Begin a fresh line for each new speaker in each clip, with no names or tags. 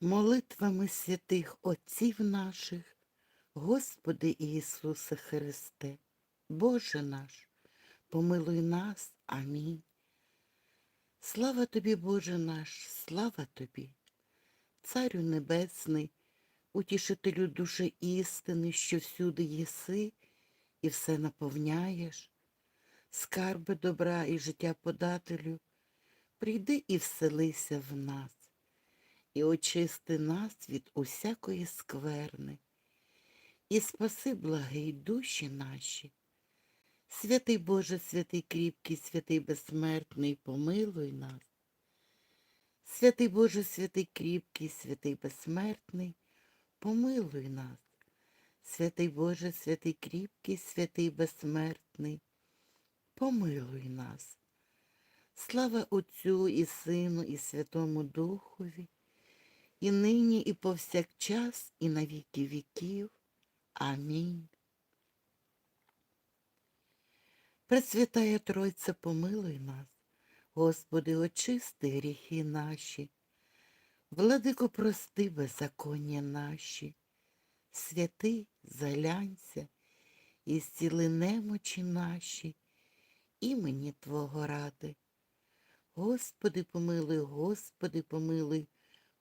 Молитвами святих Отців наших, Господи Ісусе Христе, Боже наш, помилуй нас. Амінь. Слава тобі, Боже наш, слава тобі, Царю Небесний, утішителю душі істини, що всюди єси і все наповняєш, скарби добра і життя подателю, прийди і вселися в нас і очисти нас від усякої скверни, і спаси благий душі наші. Святий Боже, святий кріпкий, святий безсмертний, помилуй нас. Святий Боже, святий кріпкий, святий безсмертний, помилуй нас. Святий Боже, святий кріпкий, святий безсмертний, помилуй нас. Слава Отцю і Сину, і Святому Духові, і нині, і повсякчас, і на віки віків. Амінь. Пресвятая Тройця, помилуй нас, Господи, очисти гріхи наші, Владико, прости беззаконня наші, святий, залянься, і зціли немочі наші, імені Твого ради. Господи, помилуй, Господи, помилуй,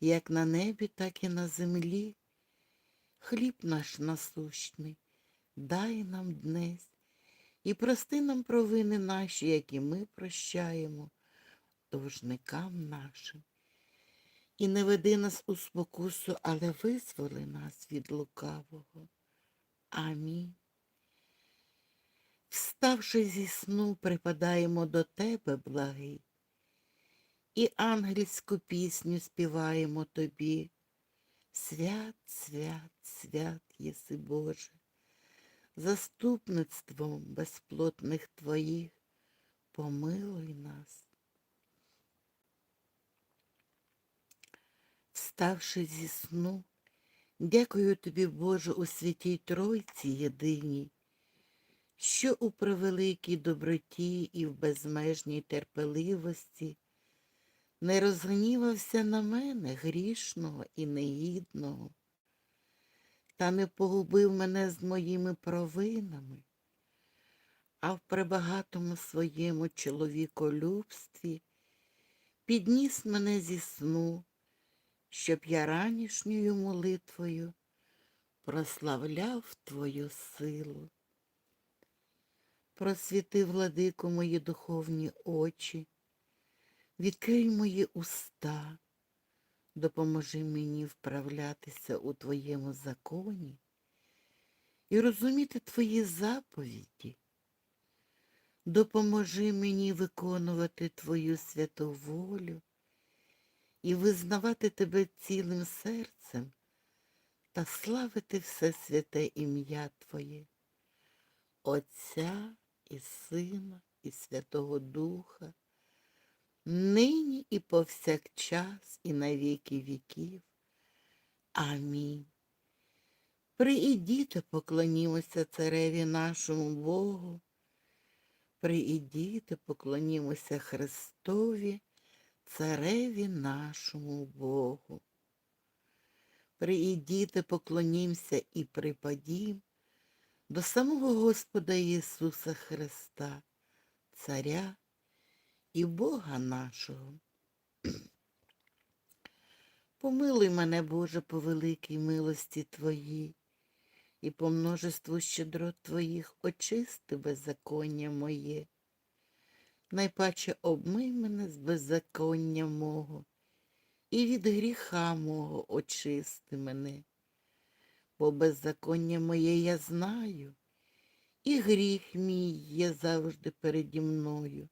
як на небі, так і на землі. Хліб наш насущний, дай нам днес, і прости нам провини наші, які ми прощаємо должникам нашим. І не веди нас у спокусу, але визволи нас від лукавого. Амінь. Вставши зі сну, припадаємо до тебе, благий, і ангельську пісню співаємо тобі. Свят, свят, свят єси Боже, заступництвом безплотних Твоїх помилуй нас. Вставши зі сну, дякую тобі, Боже, у святій Тройці єдиній, що у превеликій доброті і в безмежній терпеливості не розгнівався на мене грішного і негідного, та не погубив мене з моїми провинами, а в пребагатому своєму чоловіколюбстві підніс мене зі сну, щоб я ранішньою молитвою прославляв Твою силу. Просвіти, владику, мої духовні очі, відкрий мої уста, допоможи мені вправлятися у Твоєму законі і розуміти Твої заповіді. Допоможи мені виконувати Твою святу волю і визнавати Тебе цілим серцем та славити все святе ім'я Твоє, Отця і Сина, і Святого Духа, нині і повсякчас, і на віки віків. Амінь. Приідіте, поклонімося цареві нашому Богу, приідіте, поклонімося Христові, цареві нашому Богу. Приідіте, поклонімся і припадім до самого Господа Ісуса Христа, Царя і Бога нашого. Помилуй мене, Боже, по великій милості Твоїй, і по множеству щедрот Твоїх очисти беззаконня моє. Найпаче обмий мене з беззаконня мого, і від гріха мого очисти мене, бо беззаконня моє я знаю, і гріх мій є завжди переді мною.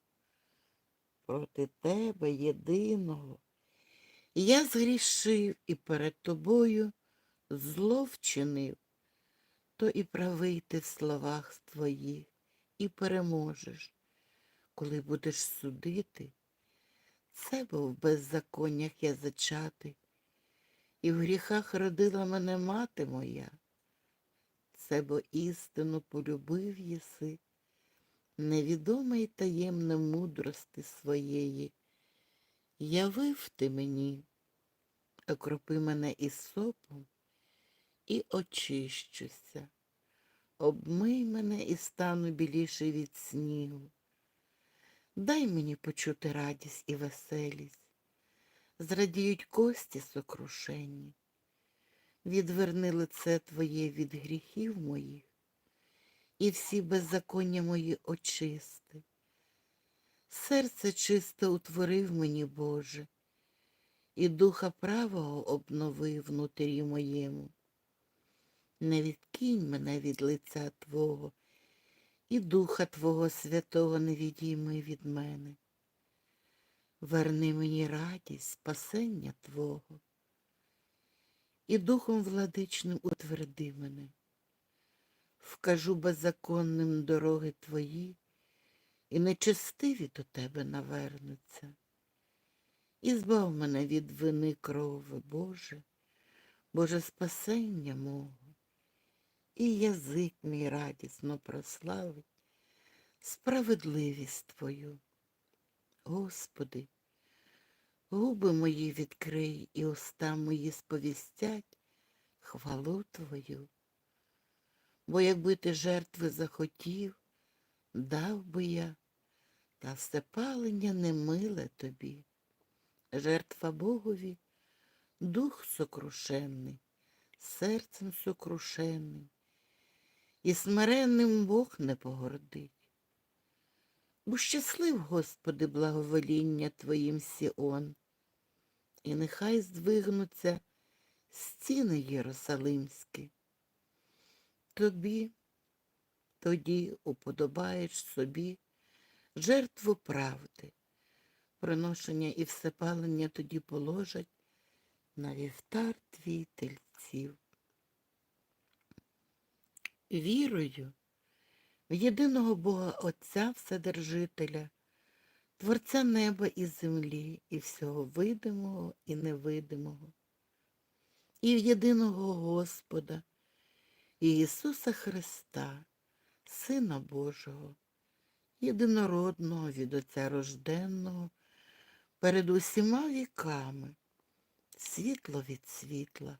Проти тебе єдиного. Я згрішив і перед тобою зло вчинив, то і правий ти в словах твоїх, і переможеш, коли будеш судити. Це бо в беззаконнях я зачатий, і в гріхах родила мене мати моя. Це бо істину полюбив єси, невідоме й таємне мудрости своєї. Явив ти мені, окропи мене із сопом і очищуся. Обмий мене і стану біліший від снігу. Дай мені почути радість і веселість. Зрадіють кості сокрушенні. Відверни лице Твоє від гріхів моїх, і всі беззаконня мої очисти. Серце чисте утворив мені, Боже, і духа правого обнови внутрі моєму. Не відкинь мене від лиця Твого, і Духа Твого Святого не відійми від мене. Верни мені радість, спасення Твого, і Духом владичним утверди мене. Вкажу беззаконним дороги Твої, і нечестиві до Тебе навернуться. І збав мене від вини крови, Боже, Боже спасення мого і язик мій радісно прославить справедливість Твою. Господи, губи мої відкрий і уста мої сповістять хвалу Твою. Бо якби ти жертви захотів, дав би я, та все палення не миле тобі. Жертва Богові, дух сокрушенний, серцем сокрушенним і смиренним Бог не погордить. Бо щаслив, Господи, благовоління Твоїм Сіон, і нехай здвигнуться стіни Єрусалимські. Тобі тоді уподобаєш собі жертву правди, приношення і всепалення тоді положать на вівтар твій тельців. Вірою в єдиного Бога Отця Вседержителя, Творця неба і землі, і всього видимого і невидимого, і в єдиного Господа, і Ісуса Христа, Сина Божого, єдинородного від Отця рожденного, перед усіма віками, світло від світла,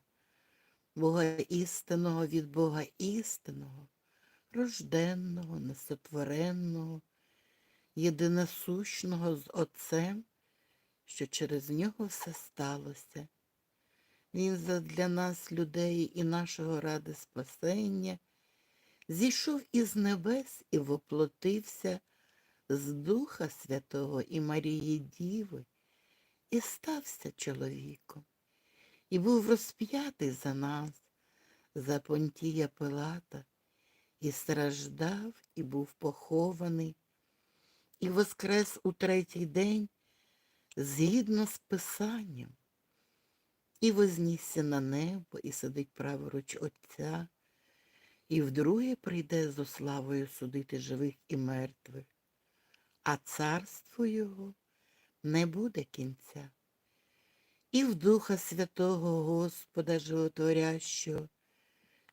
Бога істинного від Бога істинного, рожденного, несотвореного, єдиносущного з Отцем, що через нього все сталося. Він задля нас, людей і нашого ради спасення, зійшов із небес і воплотився з Духа Святого і Марії Діви і стався чоловіком. І був розп'ятий за нас, за Понтія Пилата, і страждав, і був похований, і воскрес у третій день згідно з Писанням, і вознісся на небо, і сидить праворуч Отця, і вдруге прийде зо славою судити живих і мертвих, а царство його не буде кінця. І в Духа Святого Господа Животворящого,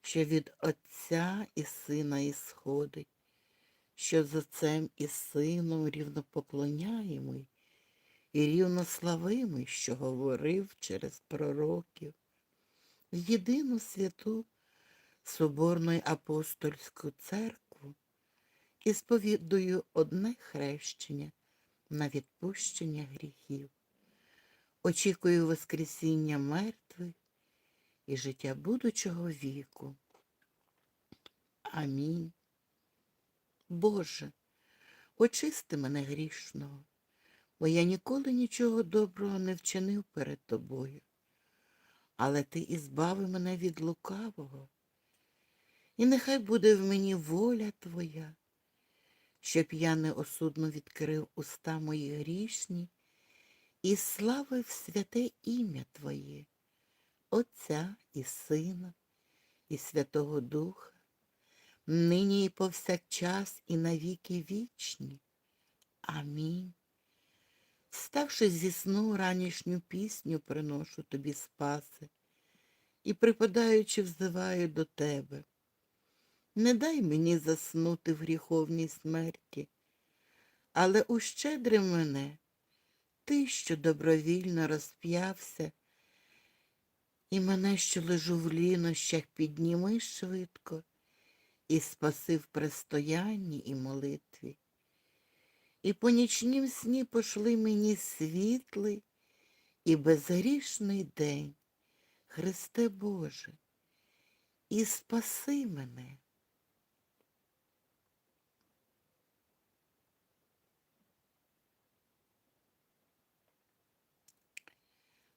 що від Отця і Сина ісходить, що з Отцем і Сином рівнопоклоняємий і рівнославимий, що говорив через пророків, в єдину святу Соборну апостольську церкву і сповідую одне хрещення на відпущення гріхів. Очікую Воскресіння мертвих і життя будучого віку. Амінь. Боже, очисти мене грішного, бо я ніколи нічого доброго не вчинив перед Тобою. Але Ти ізбави мене від лукавого, і нехай буде в мені воля Твоя, щоб я неосудно відкрив уста мої грішні і славив святе ім'я Твоє, Отця і Сина, і Святого Духа, нині і повсякчас, і навіки вічні. Амінь. Ставши зі сну ранішню пісню, приношу тобі спаси, і, припадаючи, взиваю до тебе. Не дай мені заснути в гріховній смерті, але ущедри мене, ти, що добровільно розп'явся, і мене, що лежу в лінощах, підніми швидко і спаси в престоянні і молитві. І по нічнім сні пошли мені світлий і безгрішний день, Христе Боже, і спаси мене.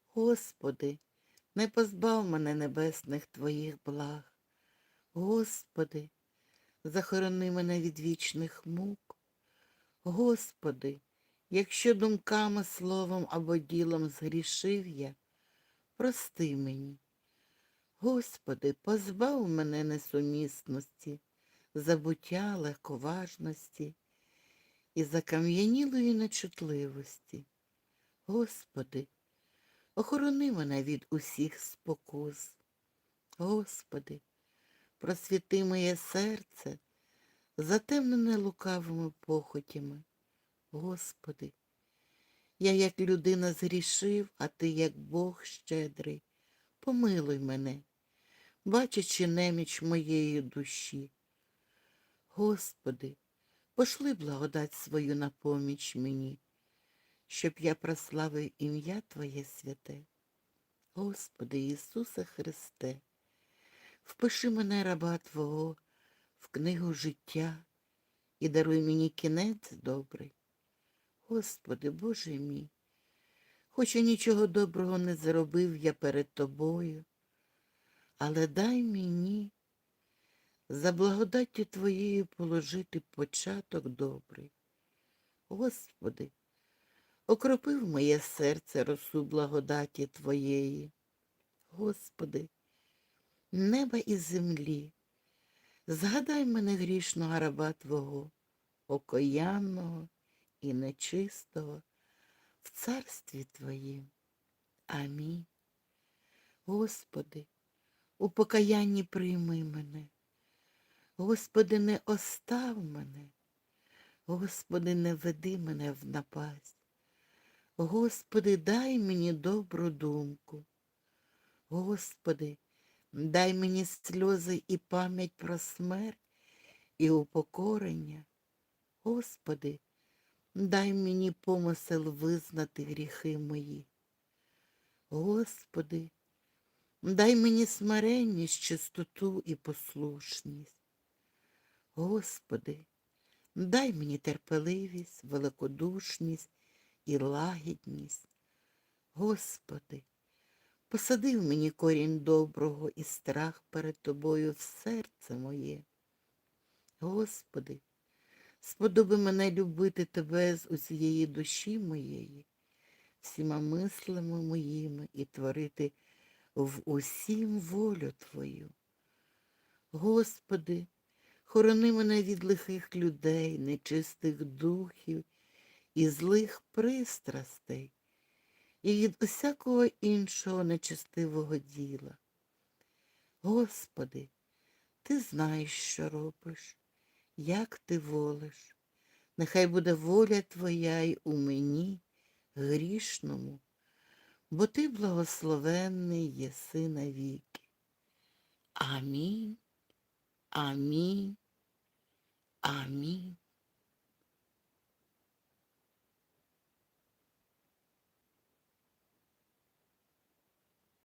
Господи, не позбав мене небесних Твоїх благ. Господи, захорони мене від вічних мук. Господи, якщо думками, словом або ділом згрішив я, прости мені. Господи, позбав мене несумісності, забуття, легковажності і закам'янілої нечутливості. Господи, охорони мене від усіх спокус. Господи, просвіти моє серце, затемнене лукавими похотями. Господи, я як людина згрішив, а Ти, як Бог щедрий, помилуй мене, бачачи неміч моєї душі. Господи, пошли благодать свою на поміч мені, щоб я прославив ім'я Твоє святе. Господи Ісусе Христе, впиши мене раба Твого в книгу життя і даруй мені кінець добрий. Господи, Боже мій, хоч і нічого доброго не зробив я перед Тобою, але дай мені за благодаттю Твоєю положити початок добрий. Господи, окропив моє серце росу благодаті Твоєї. Господи, неба і землі, згадай мене грішного раба Твого, окоянного і нечистого в царстві Твоїм. Амінь. Господи, у покаянні прийми мене. Господи, не остав мене. Господи, не веди мене в напасть. Господи, дай мені добру думку. Господи, дай мені сльози і пам'ять про смерть і упокорення. Господи, дай мені помисел визнати гріхи мої. Господи, дай мені смиренність, чистоту і послушність. Господи, дай мені терпеливість, великодушність і лагідність. Господи, посадив мені корінь доброго і страх перед Тобою в серце моє. Господи, сподоби мене любити Тебе з усієї душі моєї, всіма мислами моїми і творити в усім волю Твою. Господи, хорони мене від лихих людей, нечистих духів і злих пристрастей, і від усякого іншого нечестивого діла. Господи, Ти знаєш, що робиш, як ти волиш. Нехай буде воля Твоя й у мені, грішному, бо Ти благословенний єси навіки. Амінь. Амінь. Амінь.